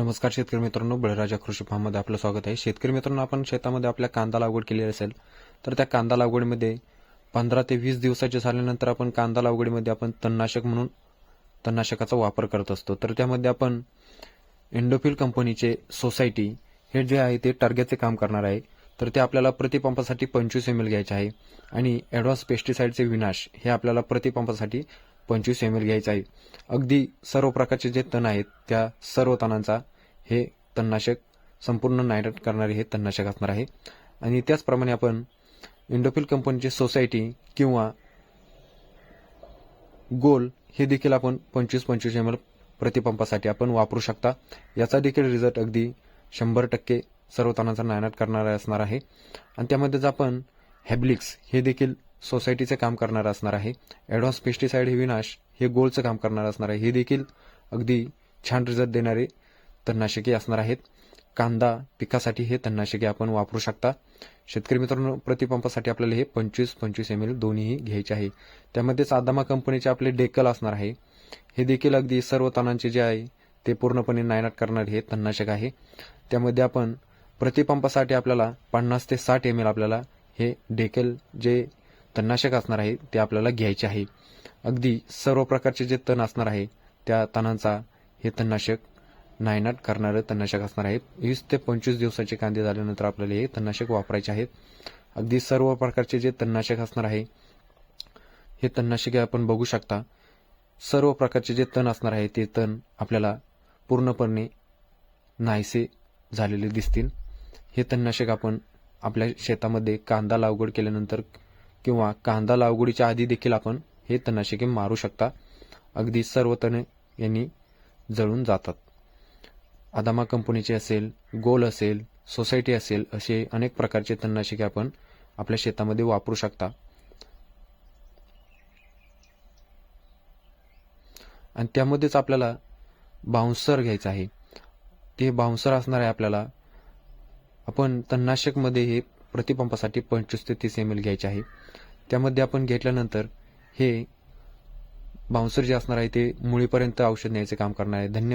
नमस्कार शेतकरी मित्रांनो बळीराजा कृषी फार्ममध्ये आपलं स्वागत आहे. शेतकरी मित्रांनो आपण शेतामध्ये आपल्या कांदा लागवड केलेली असेल तर त्या कांदा लागवडीमध्ये पंधरा ते वीस दिवसाचे झाल्यानंतर आपण कांदा लागवडीमध्ये आपण तणनाशक म्हणून तणनाशकाचा वापर करत असतो. तर त्यामध्ये आपण इंडोफिल कंपनीचे सोसायटी हे जे आहे ते टार्गेटचे काम करणार आहे. तर ते आपल्याला प्रतिपंपासाठी पंचवीस एम एल घ्यायचे आहे. आणि ॲडव्हान्स पेस्टिसाईडचे विनाश हे आपल्याला प्रतिपंपासाठी पंचवीस एम एल घ्यायचं आहे. अगदी सर्व प्रकारचे जे तण आहेत त्या सर्व तणांचा हे तणनाशक संपूर्ण नायनाट करणारे हे तणनाशक असणार आहे. आणि त्याचप्रमाणे आपण इंडोफिल कंपनीची सोसायटी किंवा गोल हे देखील आपण पंचवीस पंचवीस एम एल प्रतिपंपासाठी आपण वापरू शकता. याचा देखील रिझल्ट अगदी शंभर टक्के सर्व तणांचा नायनाट करणारा असणार आहे. आणि त्यामध्येच आपण हॅब्लिक्स हे देखील सोसायटीचे काम करणारं असणार आहे. ॲडव्हान्स पेस्टिसाइड हे विनाश हे गोलचं काम करणार असणार आहे. हे देखील अगदी छान रिझल्ट देणारे तणनाशके असणार आहेत. कांदा पिकासाठी हे तणनाशके आपण वापरू शकता. शेतकरी मित्रांनो प्रतिपंपासाठी आपल्याला हे पंचवीस पंचवीस एम एल दोन्हीही घ्यायचे आहे. त्यामध्येच आदामा कंपनीचे आपले डेकल असणार आहे. हे देखील अगदी सर्व तणांचे जे आहे ते पूर्णपणे नायनाट करणारे हे तणनाशक आहे. त्यामध्ये आपण प्रतिपंपासाठी आपल्याला पन्नास ते साठ एम एल आपल्याला हे डेकल जे तणनाशक असणार आहे ते आपल्याला घ्यायचे आहे. अगदी सर्व प्रकारचे जे तण असणार आहे त्या तणांचा हे तणनाशक नायनाट करणारं तणनाशक असणार आहे. वीस ते पंचवीस दिवसाचे कांदे झाल्यानंतर आपल्याला हे तणनाशक वापरायचे आहेत. अगदी सर्व प्रकारचे जे तणनाशक असणार आहे हे तणनाशके आपण बघू शकता. सर्व प्रकारचे जे तण असणार आहे ते तण आपल्याला पूर्णपणे नाहीसे झालेले दिसतील. हे तणनाशक आपण आपल्या शेतामध्ये कांदा लागवड केल्यानंतर किंवा कांदा लागवडीच्या आधी देखील आपण हे तणनाशके मारू शकता. अगदी सर्व तणे यांनी जळून जातात. आदामा कंपनीचे असेल गोल असेल सोसायटी असेल असे अनेक प्रकारचे तणनाशके आपण आपल्या शेतामध्ये वापरू शकता. आणि त्यामध्येच आपल्याला बाउन्सर घ्यायचं आहे. ते बाउन्सर असणार आहे आपल्याला आपण तणनाशकमध्ये हे प्रतिपंपासाठी पंचवीस ते तीस एम एल घ्यायचे आहे. त्यामध्ये आपण घेतल्यानंतर हे बाउन्सर जे असणार आहे ते मुळीपर्यंत औषध न्यायचे काम करणार आहे. धन्यवाद.